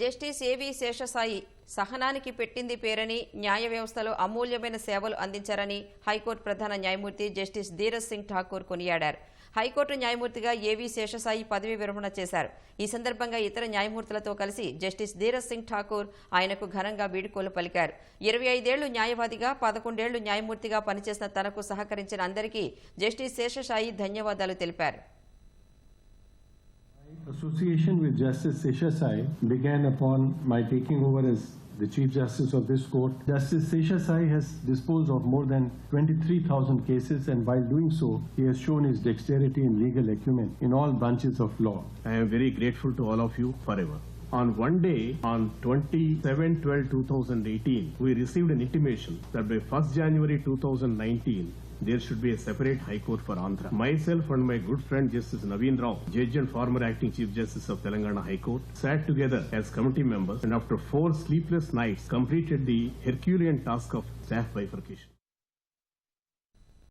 Justice ఏవి శేషసాయి సహనానికి పెట్టింది పేరని న్యాయ వ్యవస్థలో అమూల్యమైన సేవలు అందించారని హైకోర్టు ప్రధాన న్యాయమూర్తి జస్టిస్ ధీరజ్ సింగ్ ఠాకూర్ కొనియాడారు. హైకోర్టు న్యాయమూర్తిగా ఏవి శేషసాయి పదవి విరమణ చేశారు. ఈ సందర్భంగా ఇతర న్యాయమూర్తులతో కలిసి జస్టిస్ ధీరజ్ సింగ్ ఠాకూర్ ఆయనకు ఘనంగా వీడుకోలు పలికారు. ఇరవై ఐదేళ్ళు న్యాయవాదిగా పదకొండేళ్ళు న్యాయమూర్తిగా పనిచేసిన తనకు సహకరించిన అందరికీ జస్టిస్ శేషసాయి ధన్యవాదాలు తెలిపారు. Association with Justice Sesha Sai began upon my taking over as the Chief Justice of this court. Justice Sesha Sai has disposed of more than 23,000 cases and while doing so, he has shown his dexterity and legal acumen in all branches of law. I am very grateful to all of you forever. On one day, on 27-12-2018, we received an intimation that by 1st January 2019, there should be a separate High Court for Andhra. Myself and my good friend Justice Naveen Rao, Judge and former Acting Chief Justice of Telangana High Court, sat together as committee members and after four sleepless nights completed the Herculean task of staff bifurcation.